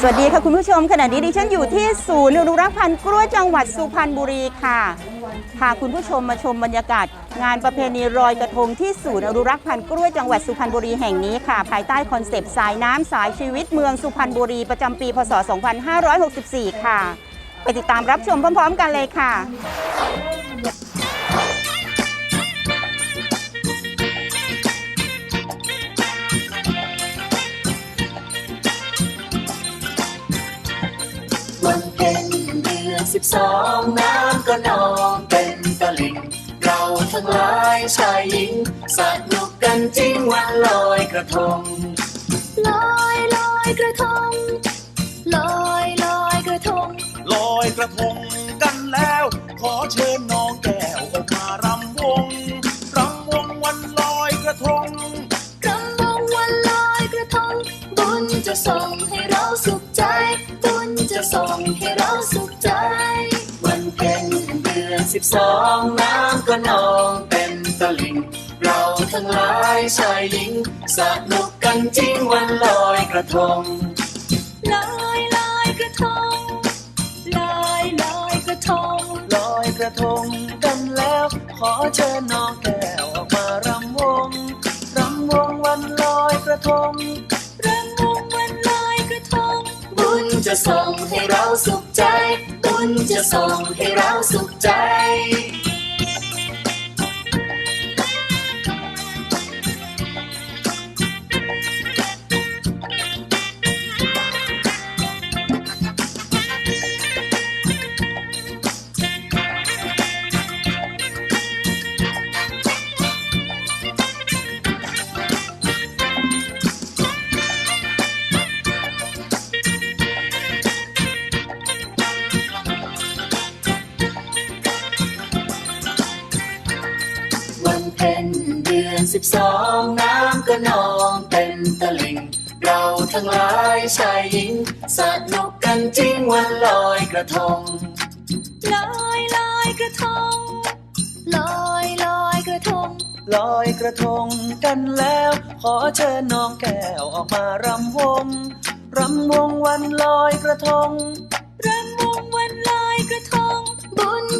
สวัสดีค่ะคุณผู้ชมขณะนี้ดิฉันอยู่ที่ศูนย์อนุรักษ์พันธุ์กล้วยจังหวัดสุพรรณบุรีค่ะพาคุณผู้ชมมาชมบรรยากาศ งานประเพณีลอยกระทงที่ศูนย์อนุรักษ์พันธุ์กล้วยจังหวัดสุพรรณบุรีแห่งนี้ค่ะ ภายใต้คอนเซปต์สายน้ำสายชีวิตเมืองสุพรรณบุรีประจำปีพศ 2564 ค่ะ ไปติดตามรับชมพร้อม ๆ กันเลยค่ะ อนสิบสองน้ำก็นองเป็นตะลิ่งเราทั้งหลายชายหญิงสนุกกันจริงวันลอยกระทง ลอยลอยกระทง สิบสองน้ำก็นองเป็นตะลิ่ง เราทั้งหลายชายหญิงสนุกกันจริงวันลอยกระทงลอยลอยกระทงลอยลอยกระทงลอยกระทงกันแล้ว ขอเชิญน้องแก้วออกมารำวงรำวงวันลอยกระทง จะส่งให้เราสุขใจ ตุนจะส่งให้เราสุขใจ สิบสองน้ำก็นองเต็มตลิ่ง เราทั้งหลายชายหญิง สนุกกันจริงวันลอยกระทง ลอยลอยกระทง ลอยลอยกระทง ลอยกระทงกันแล้ว ขอเชิญน้องแก้วออกมารำวง รำวงวันลอยกระทง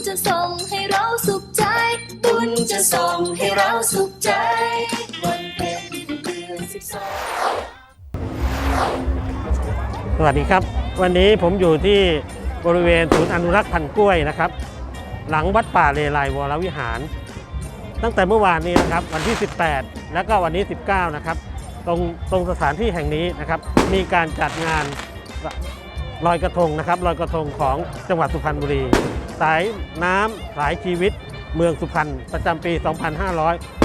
จะส่งให้เราสุขใจ บุญจะส่งให้เราสุขใจวันเพ็ญเดือนสิบสองสวัสดีครับ วันนี้ผมอยู่ที่บริเวณศูนย์อนุรักษ์พันธุ์กล้วยนะครับ หลังวัดป่าเลไลวรวิหาร ตั้งแต่เมื่อวานนี้นะครับ วันที่ 18 แล้วก็วันนี้ 19 นะครับ ตรงตรงสถานที่แห่งนี้นะครับ มีการจัดงานลอยกระทงนะครับลอยกระทงของจังหวัดสุพรรณบุรี สายน้ำสายชีวิตเมืองสุพรรณประจำปี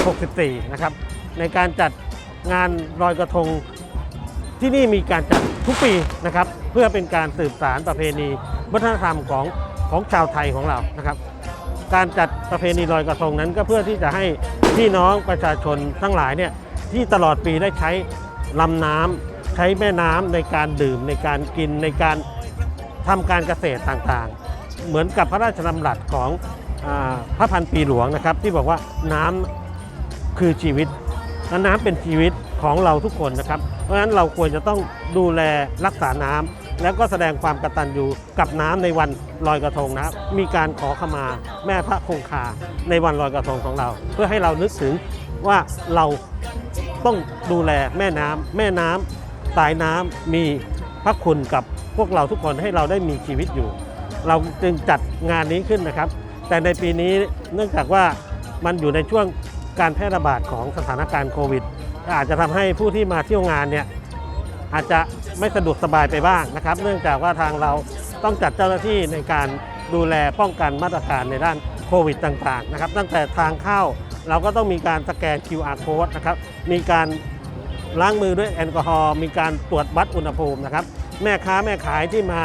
2564 นะครับ ในการจัดงานลอยกระทงที่นี่มีการจัดทุกปีนะครับ เพื่อเป็นการสืบสารประเพณีวัฒนธรรมของของชาวไทยของเรานะครับ การจัดประเพณีลอยกระทงนั้นก็เพื่อที่จะให้พี่น้องประชาชนทั้งหลายเนี่ยที่ตลอดปีได้ใช้ลำน้ำใช้แม่น้ำในการดื่มในการกินในการทำการเกษตรต่างๆ เหมือนกับพระราชดำรัสของอพระพันปีหลวงนะครับ ที่บอกว่าน้ำคือชีวิตและน้ำเป็นชีวิตของเราทุกคนนะครับ เพราะฉะนั้นเราควรจะต้องดูแลรักษาน้ำแล้วก็แสดงความกตัญญูกับน้ำในวันลอยกระทงนะมีการขอขมาแม่พระคงคาในวันลอยกระทงของเรา เพื่อให้เรานึกถึงว่าเราต้องดูแลแม่น้ำแม่น้ำสายน้ำมีพระคุณกับพวกเราทุกคนให้เราได้มีชีวิตอยู่ เราจึงจัดงานนี้ขึ้นนะครับ แต่ในปีนี้เนื่องจากว่ามันอยู่ในช่วงการแพร่ระบาดของสถานการณ์โควิด อาจจะทำให้ผู้ที่มาเที่ยวงานเนี่ยอาจจะไม่สะดวกสบายไปบ้างนะครับ เนื่องจากว่าทางเราต้องจัดเจ้าหน้าที่ในการดูแลป้องกันมาตรการในด้านโควิดต่างๆนะครับ ตั้งแต่ทางเข้าเราก็ต้องมีการสแกน QR code นะครับมีการล้างมือด้วยแอลกอฮอล์มีการตรวจวัดอุณหภูมินะครับ แม่ค้าแม่ขายที่มา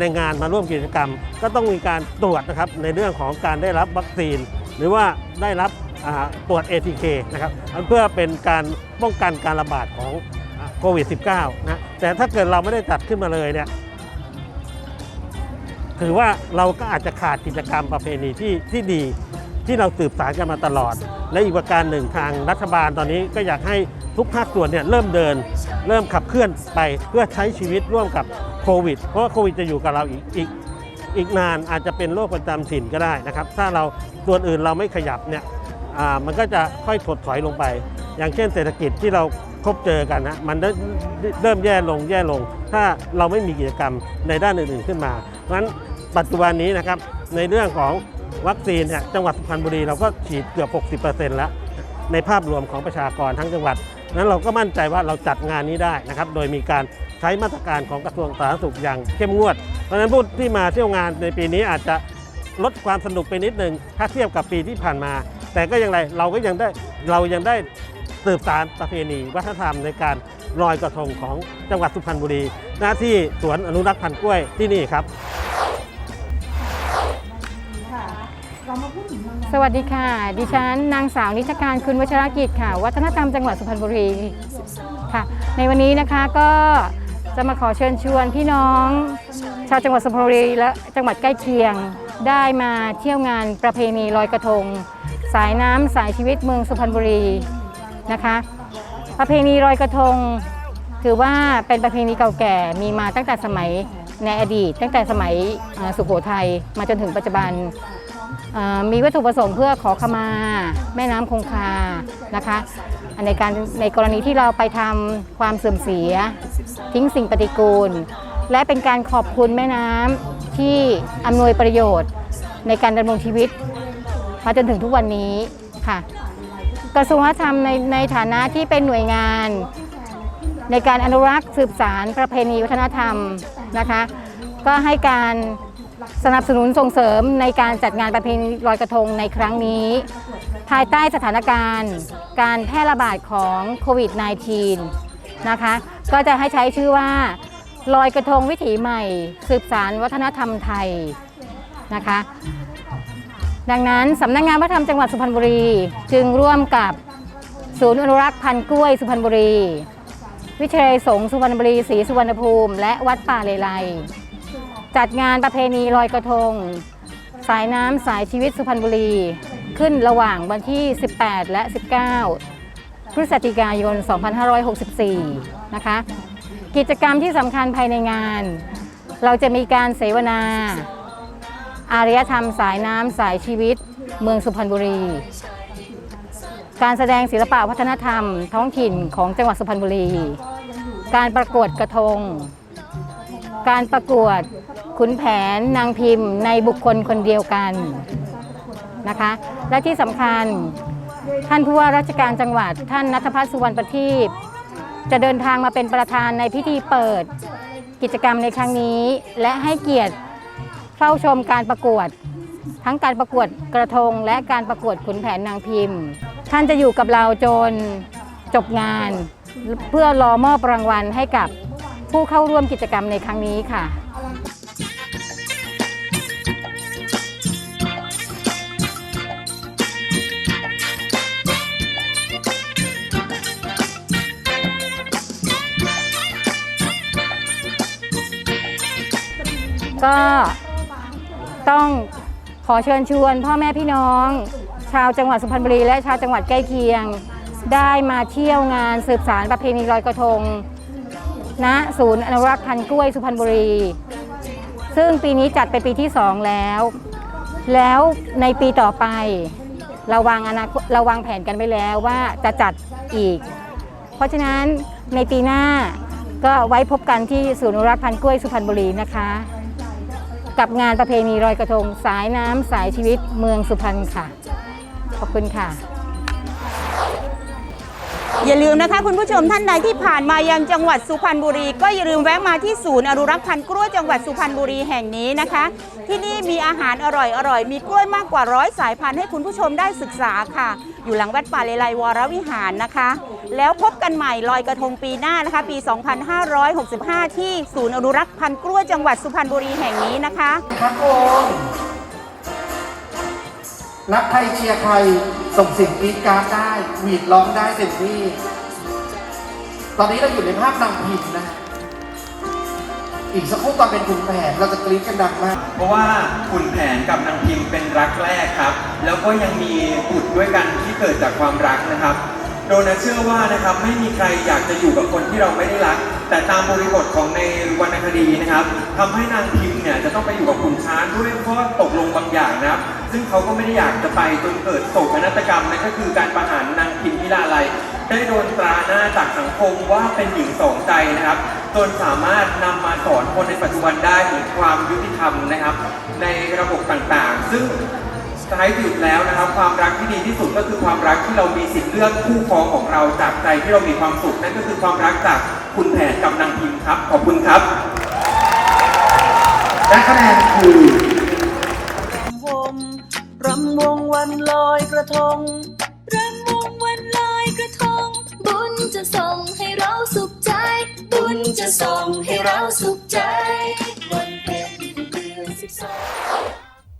ในงานมาร่วมกิจกรรม ก็ต้องมีการตรวจนะครับในเรื่องของการได้รับวัคซีน หรือว่าได้รับตรวจ ATK นะครับเพื่อเป็นการป้องกันการระบาดของโควิด -19 นะแต่ถ้าเกิดเราไม่ได้จัดขึ้นมาเลยเนี่ยถือว่าเราก็อาจจะขาดกิจกรรมประเพณีที่ที่ดีที่เราสืบสานกันมาตลอด และอีกประการหนึ่งทางรัฐบาลตอนนี้ก็อยากให้ทุกภาคส่วนเนี่ยเริ่มเดิน เริ่มขับเคลื่อนไปเพื่อใช้ชีวิตร่วมกับ โควิด เพราะว่าโควิดจะอยู่กับเราอีกอีกอีกนานอาจจะเป็นโรคประจำถิ่นก็ได้นะครับ ถ้าเราส่วนอื่นเราไม่ขยับเนี่ยมันก็จะค่อยถดถอยลงไป อย่างเช่นเศรษฐกิจที่เราพบเจอกันนะมันเริ่มแย่ลงแย่ลง ถ้าเราไม่มีกิจกรรมในด้านอื่นๆขึ้นมาเพราะฉะนั้นปัจจุบันนี้นะครับในเรื่องของวัคซีนเนี่ยจังหวัดสุพรรณบุรีเราก็ฉีดเกือบ 60%แล้ว ในภาพรวมของประชากรทั้งจังหวัดนั้นเราก็มั่นใจว่าเราจัดงานนี้ได้นะครับ โดยมีการ ใช้มาตรการของกระทรวงสาธารณสุขอย่างเข้มงวด เพราะฉะนั้นผู้ที่มาเที่ยวงานในปีนี้อาจจะลดความสนุกไปนิดนึงถ้าเทียบกับปีที่ผ่านมา แต่ก็ยังไรเราก็ยังได้เรายังได้สืบสารประเพณีวัฒนธรรมในการลอยกระทงของจังหวัดสุพรรณบุรี หน้าที่สวนอนุรักษ์พันธุ์กล้วยที่นี่ครับ สวัสดีค่ะ ดิฉันนางสาวนิชการคุณวัชรกิจค่ะ วัฒนธรรมจังหวัดสุพรรณบุรีค่ะ ในวันนี้นะคะก็ จะมาขอเชิญชวนพี่น้อง ชาวจังหวัดสุพรรณบุรีและจังหวัดใกล้เคียง ได้มาเที่ยวงานประเพณีลอยกระทง สายน้ำสายชีวิตเมืองสุพรรณบุรีนะคะ ประเพณีลอยกระทง ถือว่าเป็นประเพณีเก่าแก่มีมาตั้งแต่สมัยในอดีต ตั้งแต่สมัยสุโขทัยมาจนถึงปัจจุบันมีวัตถุประสงค์เพื่อขอขมา แม่น้ำคงคานะคะ ในการในกรณีที่เราไปทำความเสื่อมเสีย ทิ้งสิ่งปฏิกูล และเป็นการขอบคุณแม่น้ำที่อำนวยประโยชน์ ในการดำรงชีวิตมาจนถึงทุกวันนี้ค่ะ กระทรวงวัฒนธรรมในในฐานะที่เป็นหน่วยงาน ในการอนุรักษ์สืบสารประเพณีวัฒนธรรมนะคะ ก็ให้การสนับสนุนส่งเสริมในการจัดงานประเพณีลอยกระทงในครั้งนี้ ภายใต้สถานการณ์ การแพร่ระบาดของโควิด -19 นะคะ ก็จะให้ใช้ชื่อว่าลอยกระทงวิถีใหม่ สืบสารวัฒนธรรมไทยนะคะ ดังนั้นสำนักงานวัฒนธรรมจังหวัดสุพรรณบุรี จึงร่วมกับศูนย์อนุรักษ์พันธุ์กล้วยสุพรรณบุรี วิทยาลัยสงฆ์สุพรรณบุรีศรีสุวรรณภูมิ และวัดป่าเลไลจัดงานประเพณีลอยกระทง สายน้ำสายชีวิตสุพรรณบุรี ขึ้นระหว่างวันที่ 18 และ 19 พฤศจิกายน 2564 นะคะ กิจกรรมที่สำคัญภายในงาน เราจะมีการเสวนา อารยธรรมสายน้ำสายชีวิต เมืองสุพรรณบุรี การแสดงศิลปะวัฒนธรรม ท้องถิ่นของจังหวัดสุพรรณบุรี การประกวดกระทง การประกวดขุนแผนนางพิมพ์ในบุคคลคนเดียวกัน นะคะ และที่สำคัญท่านผู้ว่าราชการจังหวัด ท่านนัทพัฒน์สุวรรณประทีปจะเดินทางมาเป็นประธานในพิธีเปิดกิจกรรมในครั้งนี้ และให้เกียรติเฝ้าชมการประกวด ทั้งการประกวดกระทง และการประกวดขุนแผนนางพิมพ์ ท่านจะอยู่กับเราจนจบงาน เพื่อรอมอบรางวัลให้กับผู้เข้าร่วมกิจกรรมในครั้งนี้ค่ะ ก็ต้องขอเชิญชวนพ่อแม่พี่น้อง ชาวจังหวัดสุพรรณบุรีและชาวจังหวัดใกล้เคียง ได้มาเที่ยวงานสืบสารประเพณีลอยกระทง ณศูนย์อนุรักษ์พันธุ์กล้วยสุพรรณบุรี ซึ่งปีนี้จัดเป็นปีที่2แล้ว แล้วในปีต่อไปเราวางอนาคตเราวางแผนกันไว้แล้วว่าจะจัดอีก เพราะฉะนั้นในปีหน้าก็ไว้พบกันที่ศูนย์อนุรักษ์พันธุ์กล้วยสุพรรณบุรีนะคะ กับงานประเพณีลอยกระทง สายน้ำสายชีวิตเมืองสุพรรณค่ะ ขอบคุณค่ะ อย่าลืมนะคะ คุณผู้ชมท่านใดที่ผ่านมายังจังหวัดสุพรรณบุรี ก็อย่าลืมแวะมาที่ศูนย์อนุรักษ์พันธุ์กล้วยจังหวัดสุพรรณบุรีแห่งนี้นะคะ ที่นี่มีอาหารอร่อยอร่อยมีกล้วยมากกว่าร้อยสายพันธุ์ให้คุณผู้ชมได้ศึกษาค่ะ อยู่หลังวัดป่าเลไลวรวิหารนะคะ แล้วพบกันใหม่ลอยกระทงปีหน้านะคะ ปี 2565 ที่ศูนย์อนุรักษ์พันธุ์กล้วยจังหวัดสุพรรณบุรีแห่งนี้นะคะครับผมรักใครเชียร์ใครส่งเสิ่งกรีดกรารได้หวีดร้องได้เต็มที่ ตอนนี้เราอยู่ในภาพนางพิมพ์นะ อีกสักครู่ตอนเป็นขุนแผนเราจะกรี๊ดกันดังมาก เพราะว่าขุนแผนกับนางพิมพ์เป็นรักแรกครับ แล้วก็ยังมีบุตรด้วยกันที่เกิดจากความรักนะครับ โดนัทเชื่อว่านะครับไม่มีใครอยากจะอยู่กับคนที่เราไม่ได้รัก แต่ตามบริบทของในวรรณคดีนะครับทำให้นางพิมเนี่ยจะต้องไปอยู่กับขุนช้างด้วยข้อตกลงบางอย่างนะครับ ซึ่งเขาก็ไม่ได้อยากจะไปจนเกิดโศกนาฏกรรมนั่นก็คือการประหารนางพิมพิลาไลยได้โดนตราหน้าจากสังคมว่าเป็นหญิงสองใจนะครับ จนสามารถนำมาสอนคนในปัจจุบันได้ถึงความยุติธรรมนะครับ ในระบบต่างๆ ซึ่งท้ายสุดแล้วนะครับ ความรักที่ดีที่สุดก็คือความรักที่เรามีสิทธิ์เลือกคู่ครองของเราจากใจที่เรามีความสุขนั่นก็คือความรักจากคุณแผนกับนางพิมครับขอบคุณครับ